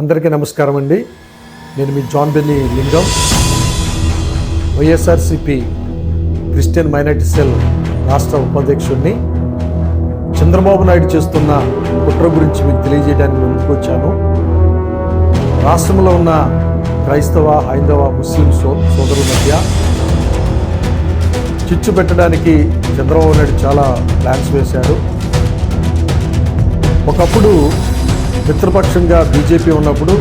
అందరికీ నమస్కారం అండి. నేను మీ John Belli Lingam. YSRCP Christian minority cell రాష్ట్ర ఉపాధ్యక్షుడిని చంద్రబాబు నాయుడు చేస్తున్న కుట్ర గురించి మీకు తెలియజేయడానికి ముందుకు వచ్చాను. రాష్ట్రంలో ఉన్న క్రైస్తవ హైందవ ముస్లిం సో సోదరుల మధ్య చిచ్చు పెట్టడానికి చంద్రబాబు నాయుడు చాలా ప్లాన్స్ వేశాడు. ఒకప్పుడు మిత్రపక్షంగా బీజేపీ ఉన్నప్పుడు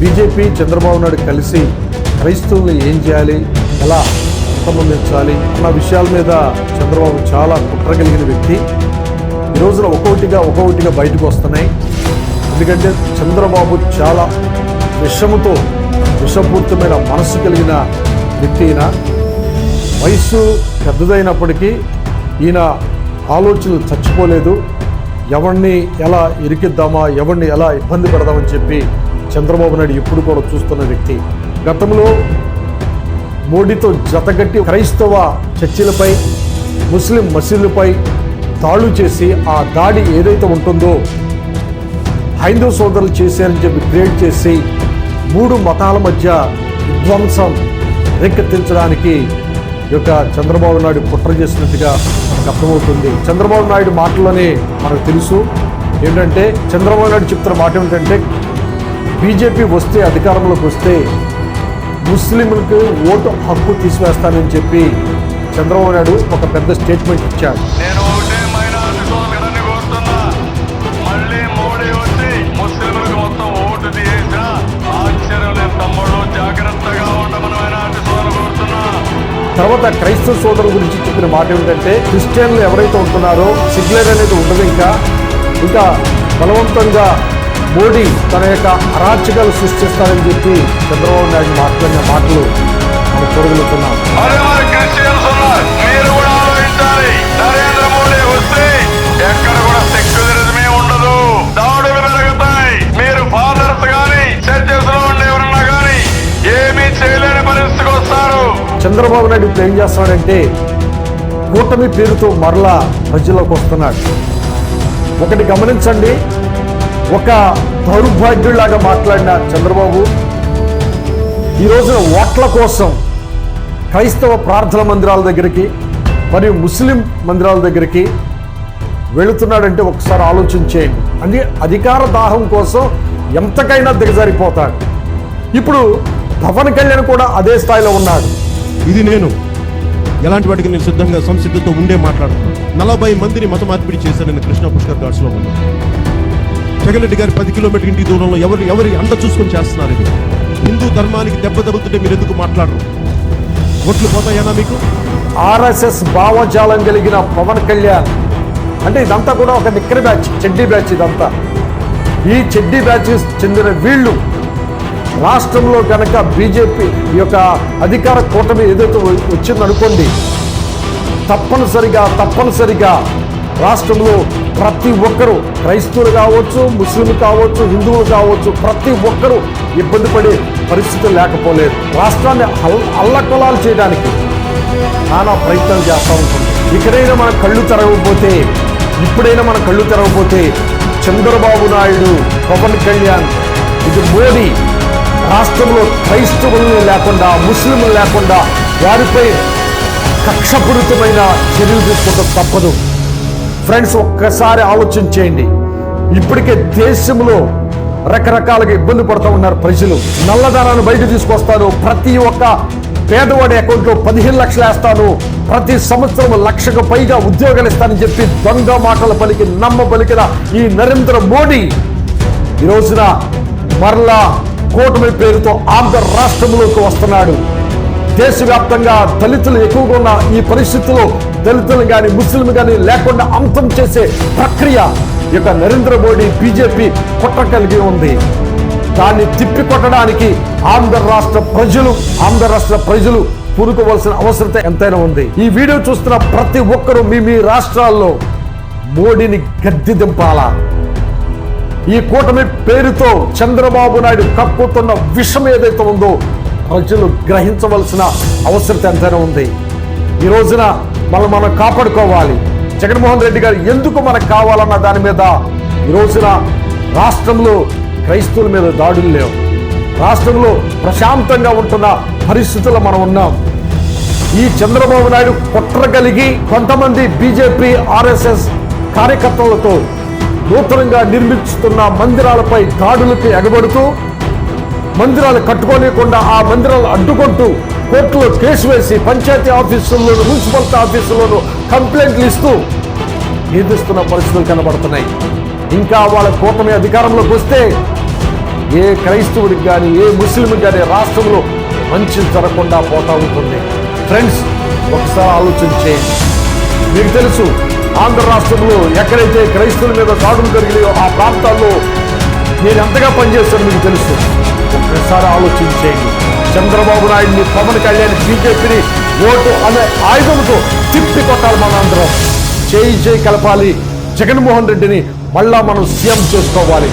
బీజేపీ చంద్రబాబు నాయుడు కలిసి క్రైస్తవుల్ని ఏం చేయాలి ఎలా సంబంధించాలి అన్న విషయాల మీద చంద్రబాబు చాలా కుట్ర కలిగిన వ్యక్తి. ఈ రోజున ఒక్కొక్కటిగా ఒక్కొక్కటిగా బయటకు వస్తున్నాయి. ఎందుకంటే చంద్రబాబు చాలా విషముతో విషపూరితమైన మనసు కలిగిన వ్యక్తి ఈయన. వయస్సు పెద్దదైనప్పటికీ ఈయన ఆలోచనలు చచ్చిపోలేదు. ఎవరిని ఎలా ఇరికిద్దామా ఎవరిని ఎలా ఇబ్బంది పెడదామని చెప్పి చంద్రబాబు నాయుడు ఎప్పుడు కూడా చూస్తున్న వ్యక్తి. గతంలో మోడీతో జతగట్టి క్రైస్తవ చర్చిలపై ముస్లిం మసీదులపై దాడులు చేసి ఆ దాడి ఏదైతే ఉంటుందో హైందవ సోదరులు చేశారని చెప్పి క్రియేట్ చేసి మూడు మతాల మధ్య విధ్వంసం రేకెత్తించడానికి యొక్క చంద్రబాబు నాయుడు కుట్ర చేసినట్టుగా మనకు అర్థమవుతుంది. చంద్రబాబు నాయుడు మాటలోనే మనకు తెలుసు. ఏంటంటే చంద్రబాబు నాయుడు చెప్తున్న మాట ఏమిటంటే బీజేపీ వస్తే అధికారంలోకి వస్తే ముస్లింలకు ఓటు హక్కు తీసివేస్తానని చెప్పి చంద్రబాబు నాయుడు ఒక పెద్ద స్టేట్మెంట్ ఇచ్చాడు నేను తర్వాత క్రైస్తవ సోదరుల గురించి చెప్పిన మాట ఏమిటంటే క్రిస్టియన్లు ఎవరైతే ఉంటున్నారో సిగ్లర్ అనేది ఉండదు ఇంకా. ఇంకా బలవంతంగా మోడీ తన యొక్క అరాచకాలు సృష్టిస్తారని చెప్పి చంద్రబాబు నాయుడు మాట్లాడిన మాటలు చంద్రబాబు నాయుడు ఇప్పుడు ఏం చేస్తున్నాడంటే కూటమి పేరుతో మరలా ప్రజల్లోకి వస్తున్నాడు. ఒకటి గమనించండి ఒక దౌర్భాగ్యుడిలాగా మాట్లాడిన చంద్రబాబు ఈ రోజున ఓట్ల కోసం క్రైస్తవ ప్రార్థన మందిరాల దగ్గరికి మరియు ముస్లిం మందిరాల దగ్గరికి వెళుతున్నాడంటే ఒకసారి ఆలోచన చేయండి అంటే అధికార దాహం కోసం ఎంతకైనా దిగజారిపోతాడు. ఇప్పుడు పవన్ కళ్యాణ్ కూడా అదే స్థాయిలో ఉన్నాడు. ఇది నేను. ఎలాంటి వాటికి నేను సిద్ధంగా సంసిద్ధతో ఉండే మాట్లాడుతున్నాను నలభై మందిని మత మార్పిడి చేశానని కృష్ణ పుష్కర్ ఘాట్స్లో ఉన్నాను గారి పది కిలోమీటర్ ఇంటి దూరంలో ఎవరు ఎవరి అండ చూసుకొని చేస్తున్నారు ఇది. హిందూ ధర్మానికి దెబ్బ తగులుతుంటే మీరు ఎందుకు మాట్లాడరు? ఓట్లు పోతాయేనా మీకు? ఆర్ఎస్ఎస్ భావజాలం కలిగిన పవన్ కళ్యాణ్. అంటే ఇదంతా కూడా ఒక నిక్కర బ్యాచ్ చెడ్డీ బ్యాచ్ ఇదంతా. ఈ చెడ్డీ బ్యాచ్ చెందిన వీళ్ళు రాష్ట్రంలో కనుక బీజేపీ ఈ యొక్క అధికార కూటమి ఏదైతే వచ్చిందనుకోండి తప్పనిసరిగా తప్పనిసరిగా రాష్ట్రంలో ప్రతి ఒక్కరూ క్రైస్తవులు కావచ్చు ముస్లింలు కావచ్చు హిందువులు కావచ్చు ప్రతి ఒక్కరూ ఇబ్బంది పడే పరిస్థితి లేకపోలేదు. రాష్ట్రాన్ని అల్ అల్లకొలాలు చేయడానికి నానా ప్రయత్నాలు చేస్తూ ఉంటుంది ఇక్కడైనా మన కళ్ళు తెరవకపోతే ఇప్పుడైనా మన కళ్ళు తెరవకపోతే చంద్రబాబు నాయుడు పవన్ కళ్యాణ్ ఇది మోడీ రాష్ట్రంలో క్రైస్తవుల్ని లేకుండా ముస్లింలు లేకుండా వారిపై కక్షపూరితమైన చర్యలు తీసుకోవడం తప్పదు. ఫ్రెండ్స్ ఒక్కసారి ఆలోచన చేయండి. ఇప్పటికే దేశంలో రకరకాలుగా ఇబ్బంది పడుతూ ఉన్నారు ప్రజలు. నల్లధనాన్ని బయట తీసుకొస్తాను. ప్రతి ఒక్క పేదవాడి అకౌంట్లో పదిహేను లక్షలు వేస్తాను. ప్రతి సంవత్సరం లక్షకు పైగా ఉద్యోగాలు ఇస్తానని చెప్పి దొంగ మాటల పలికి నమ్మ పలికిన ఈ నరేంద్ర మోడీ ఈ రోజున మరలా కూటమి పేరుతో ఆంధ్ర రాష్ట్రంలోకి వస్తున్నాడు. దేశవ్యాప్తంగా దళితులు ఎక్కువగా ఉన్న ఈ పరిస్థితుల్లో దళితులు కానీ ముస్లిం కానీ లేకుండా అంతం చేసే ప్రక్రియ యొక్క నరేంద్ర మోడీ బీజేపీ కుట్ర కలిగి ఉంది. దాన్ని తిప్పికొట్టడానికి ఆంధ్ర రాష్ట్ర ప్రజలు ఆంధ్ర రాష్ట్ర ప్రజలు పూనుకోవాల్సిన అవసరత ఎంతైనా ఉంది. ఈ వీడియో చూస్తున్న ప్రతి ఒక్కరూ మీ మీ రాష్ట్రాల్లో మోడీని గద్దె దింపాలా? ఈ కూటమి పేరుతో చంద్రబాబు నాయుడు కప్పుతున్న విషం ఏదైతే ఉందో ప్రజలు గ్రహించవలసిన అవసరత ఎంతైనా ఉంది. ఈ రోజున మనం మనం కాపాడుకోవాలి. జగన్మోహన్ రెడ్డి గారు ఎందుకు మనకు కావాలన్న దాని మీద ఈ రోజున రాష్ట్రంలో క్రైస్తవుల మీద దాడులు లేవు. రాష్ట్రంలో ప్రశాంతంగా ఉంటున్న పరిస్థితుల్లో మనం ఉన్నాం. ఈ చంద్రబాబు నాయుడు కుట్ర కలిగి కొంతమంది బీజేపీ ఆర్ఎస్ఎస్ కార్యకర్తలతో నూతనంగా నిర్మిస్తున్న మందిరాలపై దాడులకి ఎగబడుతూ మందిరాలు కట్టుకోలేకుండా ఆ మందిరాలు అడ్డుకుంటూ కోర్టులో కేసు వేసి పంచాయతీ ఆఫీసుల్లోనూ మున్సిపాలిటీ ఆఫీసుల్లోనూ కంప్లైంట్లు ఇస్తూ నిర్దిస్తున్న పరిస్థితులు కనబడుతున్నాయి. ఇంకా వాళ్ళ కూటమి అధికారంలోకి వస్తే ఏ క్రైస్తవుడికి కానీ ఏ ముస్లింకి కానీ రాష్ట్రంలో మంచి జరగకుండా పోతా ఉంటుంది. ఫ్రెండ్స్ ఒకసారి ఆలోచన చేయండి. మీకు తెలుసు ఆంధ్ర రాష్ట్రంలో ఎక్కడైతే క్రైస్తవుల మీద దాడులు జరిగినాయో ఆ ప్రాంతాల్లో నేను ఎంతగా పనిచేస్తాను మీకు తెలుసు. ఒకసారి ఆలోచించేయండి. చంద్రబాబు నాయుడిని పవన్ కళ్యాణ్ బీజేపీని ఓటు అనే ఆయుధంతో తిప్పి కొట్టాలి మనందరం చేయి చేయి కలపాలి. జగన్మోహన్ రెడ్డిని మళ్ళా మనం సీఎం చేసుకోవాలి.